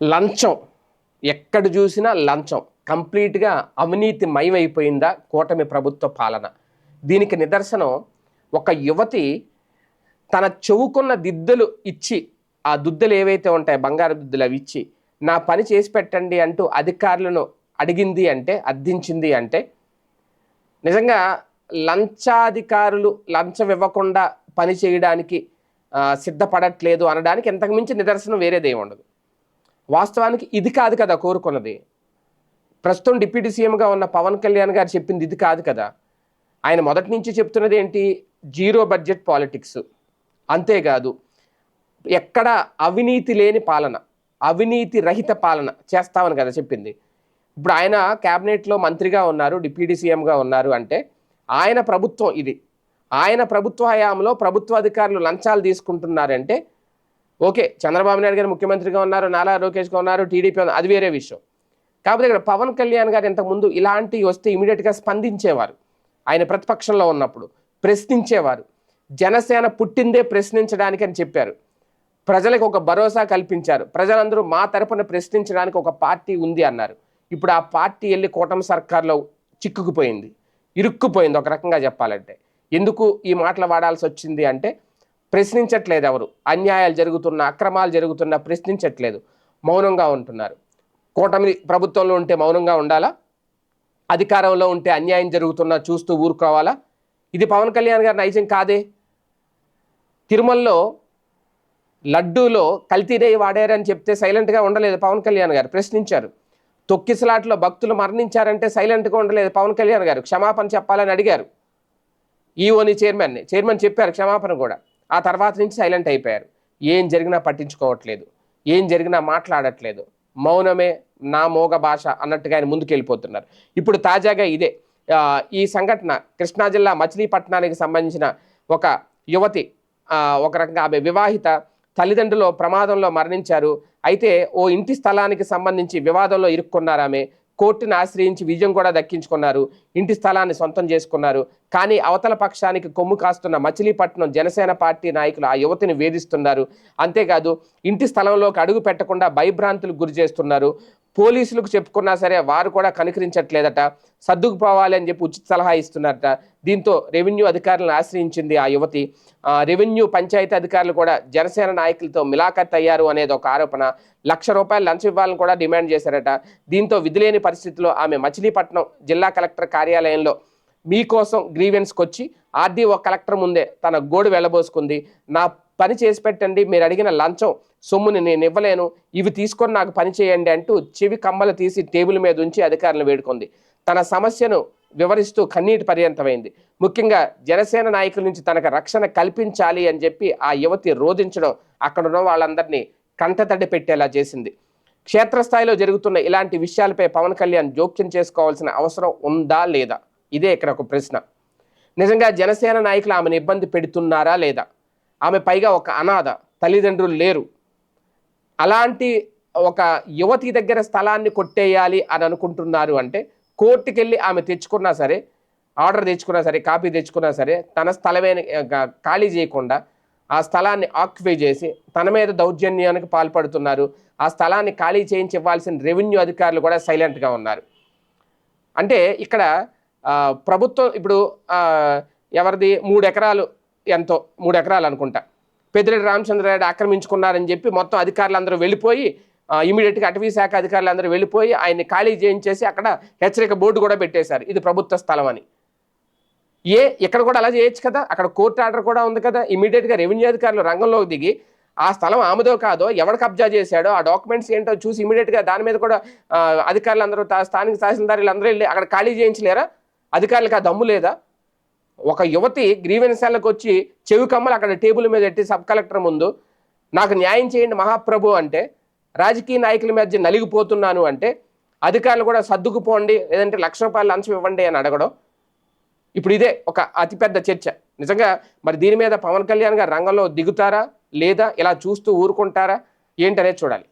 లంచం. ఎక్కడ చూసినా లంచం. కంప్లీట్గా అవినీతి మయమైపోయిందా కూటమి ప్రభుత్వ పాలన. దీనికి నిదర్శనం ఒక యువతి తన చెవుకున్న దిద్దులు ఇచ్చి ఆ దుద్దులు ఏవైతే ఉంటాయో బంగారు దుద్దులు అవి ఇచ్చి నా పని చేసి పెట్టండి అంటూ అధికారులను అడిగింది అంటే అర్థించింది అంటే నిజంగా లంచాధికారులు లంచం ఇవ్వకుండా పని చేయడానికి సిద్ధపడట్లేదు అనడానికి ఇంతకుమించి నిదర్శనం వేరేదేమి ఉండదు. వాస్తవానికి ఇది కాదు కదా కోరుకున్నది. ప్రస్తుతం డిప్యూటీ సీఎంగా ఉన్న పవన్ కళ్యాణ్ గారు చెప్పింది ఇది కాదు కదా. ఆయన మొదటి నుంచి చెప్తున్నది ఏంటి? Zero budget politics. అంతేకాదు ఎక్కడ అవినీతి లేని పాలన అవినీతి రహిత పాలన చేస్తామని కదా చెప్పింది. ఇప్పుడు ఆయన క్యాబినెట్లో మంత్రిగా ఉన్నారు డిప్యూటీ సీఎంగా ఉన్నారు అంటే ఆయన ప్రభుత్వం ఇది. ఆయన ప్రభుత్వ హయాంలో ప్రభుత్వ అధికారులు లంచాలు తీసుకుంటున్నారంటే ఓకే చంద్రబాబు నాయుడు గారు ముఖ్యమంత్రిగా ఉన్నారు నాలా లోకేష్గా ఉన్నారు టీడీపీ ఉన్నారు, అది వేరే విషయం. కాకపోతే ఇక్కడ పవన్ కళ్యాణ్ గారు ఇంతకుముందు ఇలాంటివి వస్తే ఇమీడియట్గా స్పందించేవారు. ఆయన ప్రతిపక్షంలో ఉన్నప్పుడు ప్రశ్నించేవారు. జనసేన పుట్టిందే ప్రశ్నించడానికి అని చెప్పారు. ప్రజలకు ఒక భరోసా కల్పించారు. ప్రజలందరూ మా తరపున ప్రశ్నించడానికి ఒక పార్టీ ఉంది అన్నారు. ఇప్పుడు ఆ పార్టీ వెళ్ళి కూటమి సర్కార్లో చిక్కుకుపోయింది ఇరుక్కుపోయింది ఒక రకంగా చెప్పాలంటే. ఎందుకు ఈ మాటలు వాడాల్సి వచ్చింది అంటే ప్రశ్నించట్లేదు ఎవరు. అన్యాయాలు జరుగుతున్న అక్రమాలు జరుగుతున్నా ప్రశ్నించట్లేదు. మౌనంగా ఉంటున్నారు. కూటమి ప్రభుత్వంలో ఉంటే మౌనంగా ఉండాలా? అధికారంలో ఉంటే అన్యాయం జరుగుతున్నా చూస్తూ ఊరుకోవాలా? ఇది పవన్ కళ్యాణ్ గారి నైజం కాదే? తిరుమలలో లడ్డూలో కల్తీ వాడారని చెప్తే సైలెంట్గా ఉండలేదు పవన్ కళ్యాణ్ గారు. ప్రశ్నించారు. తొక్కిసలాట్లో భక్తులు మరణించారంటే సైలెంట్గా ఉండలేదు పవన్ కళ్యాణ్ గారు. క్షమాపణ చెప్పాలని అడిగారు. ఈఓని చైర్మన్ని. చైర్మన్ చెప్పారు క్షమాపణ కూడా. ఆ తర్వాత నుంచి సైలెంట్ అయిపోయారు. ఏం జరిగినా పట్టించుకోవట్లేదు. ఏం జరిగినా మాట్లాడట్లేదు. మౌనమే నా మోగ భాష అన్నట్టుగా ఆయన ముందుకెళ్ళిపోతున్నారు. ఇప్పుడు తాజాగా ఇదే. ఈ సంఘటన కృష్ణా జిల్లా మచిలీపట్నానికి సంబంధించిన ఒక యువతి ఒక రకంగా ఆమె వివాహిత తల్లిదండ్రులు ప్రమాదంలో మరణించారు. అయితే ఓ ఇంటి స్థలానికి సంబంధించి వివాదంలో ఇరుక్కున్నారు ఆమె. కోర్టును ఆశ్రయించి విజయం కూడా దక్కించుకున్నారు. ఇంటి స్థలాన్ని సొంతం చేసుకున్నారు. కానీ అవతల పక్షానికి కొమ్ము కాస్తున్న మచిలీపట్నం జనసేన పార్టీ నాయకులు ఆ యువతిని వేధిస్తున్నారు. అంతేకాదు ఇంటి స్థలంలోకి అడుగు పెట్టకుండా భయభ్రాంతులకు గురి చేస్తున్నారు. పోలీసులకు చెప్పుకున్నా సరే వారు కూడా కనికరించట్లేదట. సర్దుకుపోవాలి అని చెప్పి ఉచిత సలహా ఇస్తున్నారట. దీంతో రెవెన్యూ అధికారులను ఆశ్రయించింది ఆ యువతి. రెవెన్యూ పంచాయతీ అధికారులు కూడా జనసేన నాయకులతో మిలాఖత్ అయ్యారు అనేది ఒక ఆరోపణ. లక్ష రూపాయలు లంచం ఇవ్వాలని కూడా డిమాండ్ చేశారట. దీంతో విధిలేని పరిస్థితిలో ఆమె మచిలీపట్నం జిల్లా కలెక్టర్ కార్యాలయంలో మీకోసం గ్రీవెన్స్కి వచ్చి ఆర్డీఓ కలెక్టర్ ముందే తన గోడు వెళ్ళబోసుకుంది. నా పని చేసి పెట్టండి మీరు అడిగిన లంచం సొమ్ముని నేను ఇవ్వలేను ఇవి తీసుకొని నాకు పని చేయండి అంటూ చెవి కమ్మలు తీసి టేబుల్ మీద ఉంచి అధికారులను వేడుకుంది. తన సమస్యను వివరిస్తూ కన్నీటి పర్యంతమైంది. ముఖ్యంగా జనసేన నాయకుల నుంచి తనకు రక్షణ కల్పించాలి అని చెప్పి ఆ యువతి రోధించడం అక్కడ ఉన్న వాళ్ళందరినీ కంటతడి పెట్టేలా చేసింది. క్షేత్రస్థాయిలో జరుగుతున్న ఇలాంటి విషయాలపై పవన్ కళ్యాణ్ జోక్యం చేసుకోవాల్సిన అవసరం ఉందా లేదా? ఇదే ఇక్కడ ఒక ప్రశ్న. నిజంగా జనసేన నాయకులు ఆమెను ఇబ్బంది పెడుతున్నారా లేదా? ఆమె పైగా ఒక అనాథ తల్లిదండ్రులు లేరు. అలాంటి ఒక యువతి దగ్గర స్థలాన్ని కొట్టేయాలి అని అనుకుంటున్నారు అంటే కోర్టుకెళ్ళి ఆమె తెచ్చుకున్నా సరే ఆర్డర్ తెచ్చుకున్నా సరే కాపీ తెచ్చుకున్నా సరే తన స్థలమే ఖాళీ చేయకుండా ఆ స్థలాన్ని ఆక్యుపై చేసి తన మీద దౌర్జన్యానికి పాల్పడుతున్నారు. ఆ స్థలాన్ని ఖాళీ చేయించి ఇవ్వాల్సిన రెవెన్యూ అధికారులు కూడా సైలెంట్గా ఉన్నారు. అంటే ఇక్కడ ప్రభుత్వం ఇప్పుడు ఎవరిది? మూడు ఎకరాలు ఎంతో మూడు ఎకరాలు అనుకుంటా. పెద్దిరెడ్డి రామచంద్రారెడ్డి ఆక్రమించుకున్నారని చెప్పి మొత్తం అధికారులు అందరూ వెళ్ళిపోయి ఇమీడియట్గా అటవీ శాఖ అధికారులు అందరూ వెళ్ళిపోయి ఆయన్ని ఖాళీ చేయించేసి అక్కడ హెచ్చరిక బోర్డు కూడా పెట్టేశారు. ఇది ప్రభుత్వ స్థలం అని. ఏ ఇక్కడ కూడా అలా చేయొచ్చు కదా? అక్కడ కోర్టు ఆర్డర్ కూడా ఉంది కదా? ఇమీడియట్గా రెవెన్యూ అధికారులు రంగంలోకి దిగి ఆ స్థలం ఆమెదో కాదో ఎవడు కబ్జా చేశాడో ఆ డాక్యుమెంట్స్ ఏంటో చూసి ఇమీడియట్గా దాని మీద కూడా అధికారులు అందరూ స్థానిక తహసీల్దారులు అందరూ వెళ్ళి అక్కడ ఖాళీ చేయించలేరా? అధికారులకు ఆ దమ్ము లేదా? ఒక యువతి గ్రీవెన్సాలకు వచ్చి చెవి కమ్మలు అక్కడ టేబుల్ మీద పెట్టి సబ్ కలెక్టర్ ముందు నాకు న్యాయం చేయండి మహాప్రభు అంటే రాజకీయ నాయకుల మధ్య నలిగిపోతున్నాను అంటే అధికారులు కూడా సర్దుకుపోండి లేదంటే లక్ష రూపాయలు లంచం ఇవ్వండి అని అడగడం ఇప్పుడు ఇదే ఒక అతిపెద్ద చర్చ. నిజంగా మరి దీని మీద పవన్ కళ్యాణ్ గారు రంగంలో దిగుతారా? లేదా ఇలా చూస్తూ ఊరుకుంటారా? ఏంటనేది చూడాలి.